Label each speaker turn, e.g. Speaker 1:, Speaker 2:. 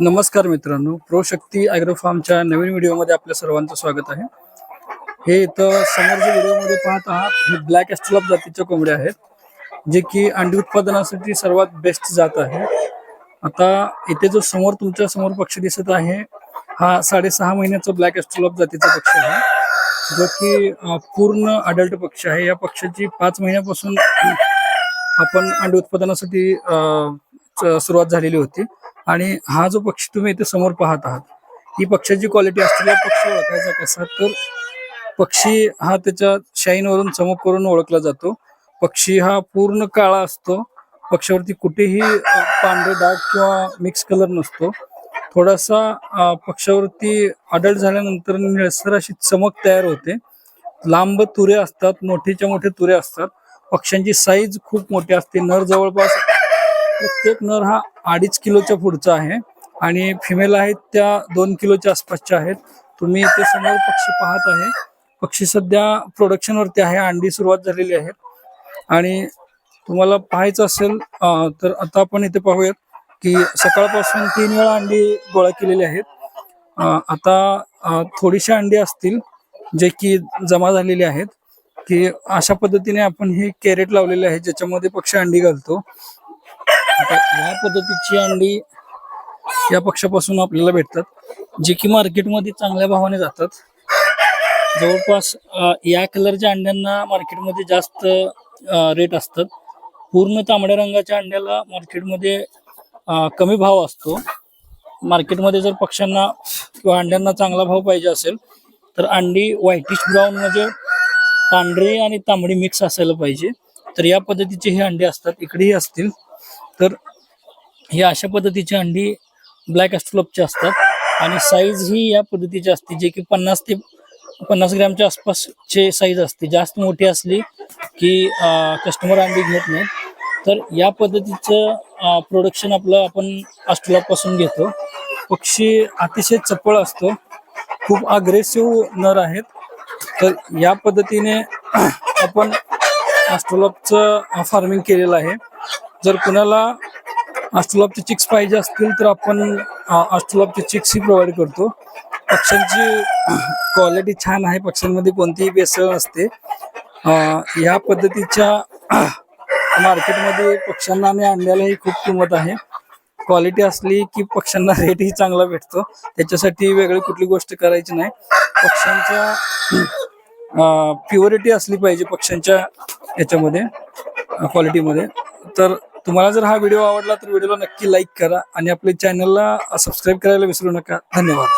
Speaker 1: नमस्कार मित्रांनो प्रोशक्ती ॲग्रो फार्मच्या नवीन व्हिडिओमध्ये आपल्या सर्वांचं स्वागत आहे. हे इथं समोरच्या व्हिडिओमध्ये पाहत आहात हे ब्लॅक एस्टलॉप जातीच्या कोंबड्या आहेत जे की अंडी उत्पादनासाठी सर्वात बेस्ट जात आहे. आता इथे जो समोर तुमच्यासमोर पक्ष दिसत आहे हा साडेसहा महिन्याचा ब्लॅक एस्ट्रॉप जातीचा पक्ष आहे जो की पूर्ण अडल्ट पक्ष आहे. या पक्षाची पाच महिन्यापासून आपण अंडी उत्पादनासाठी सुरुवात झालेली होती. आणि हा जो पक्षी तुम्ही इथे समोर पाहत आहात ही पक्षाची क्वालिटी असलेला पक्षी ओळखायचा कसा तर पक्षी हा त्याच्या शाईन वरून चमक करून ओळखला जातो. पक्षी हा पूर्ण काळा असतो. पक्षावरती कुठेही पांढरे डाग किंवा मिक्स कलर नसतो. थोडासा पक्षावरती अडल्ट झाल्यानंतर निळसर अशी चमक तयार होते. लांब तुरे असतात मोठीच्या मोठे तुरे असतात. पक्ष्यांची साईज खूप मोठी असते. नर जवळपास प्रत्येक नर हा अडीच किलोच्या पुढचा आहे आणि फिमेल आहेत त्या दोन किलोच्या आसपासच्या आहेत. तुम्ही इथे समोर पक्षी पाहत आहे. पक्षी सध्या प्रोडक्शन वरती आहे. अंडी सुरुवात झालेली आहे. आणि तुम्हाला पाहायचं असेल तर आता आपण इथे पाहूयात की सकाळपासून तीन वेळा अंडी गोळा केलेली आहेत. आता थोडीशी अंडी असतील जे की जमा झालेली आहेत. की अशा पद्धतीने आपण हे कॅरेट लावलेले आहे ज्याच्यामध्ये पक्षी अंडी घालतो. ह्या पद्धतीची अंडी या पक्षापासून आपल्याला भेटतात जे की मार्केटमध्ये चांगल्या भावाने जातात. जवळपास या कलरच्या अंड्यांना मार्केटमध्ये जास्त रेट असतात. पूर्ण तांबड्या रंगाच्या अंड्याला मार्केटमध्ये कमी भाव असतो. मार्केटमध्ये जर पक्ष्यांना किंवा अंड्यांना चांगला भाव पाहिजे असेल तर अंडी व्हाईटिश ब्राऊन म्हणजे पांढरी आणि तांबडी मिक्स असायला पाहिजे. तर या पद्धतीचे हे अंडे असतात इकडेही असतील. तर ही अशा पद्धतीची अंडी ब्लॅक एस्ट्रोलपची असतात. आणि साईज ही या पद्धतीची असते जे की पन्नास ते पन्नास ग्रॅमच्या आसपासचे साईज असते. जास्त मोठी असली की कस्टमर अंडी घेत नाहीत. तर या पद्धतीचं प्रोडक्शन आपलं आपण पासून घेतो. पक्षी अतिशय चपळ असतो. खूप अग्रेसिव्ह नर आहेत. तर या पद्धतीने आपण ऑस्ट्रोलॉपचं फार्मिंग केलेलं आहे. जर कुणाला ऑस्ट्रोलॉपचे चिक्स पाहिजे असतील तर आपण ऑस्ट्रोलॉपचे चिक्सही प्रोव्हाइड करतो. पक्ष्यांची क्वालिटी छान आहे. पक्ष्यांमध्ये कोणतीही बेसळ नसते. ह्या या पद्धतीच्या मार्केटमध्ये पक्ष्यांना आणि अंड्यालाही खूप किंमत आहे. क्वालिटी असली की पक्ष्यांना रेटही चांगला भेटतो. त्याच्यासाठी वेगळी कुठली गोष्ट करायची नाही. पक्ष्यांच्या प्युरिटी असली पाहिजे पक्ष्यांच्या याच्यामध्ये क्वालिटीमध्ये तर तुम्हाला जर हा व्हिडिओ आवडला तर व्हिडिओला नक्की लाईक करा आणि आपल्या चॅनलला सबस्क्राईब करायला विसरू नका. धन्यवाद.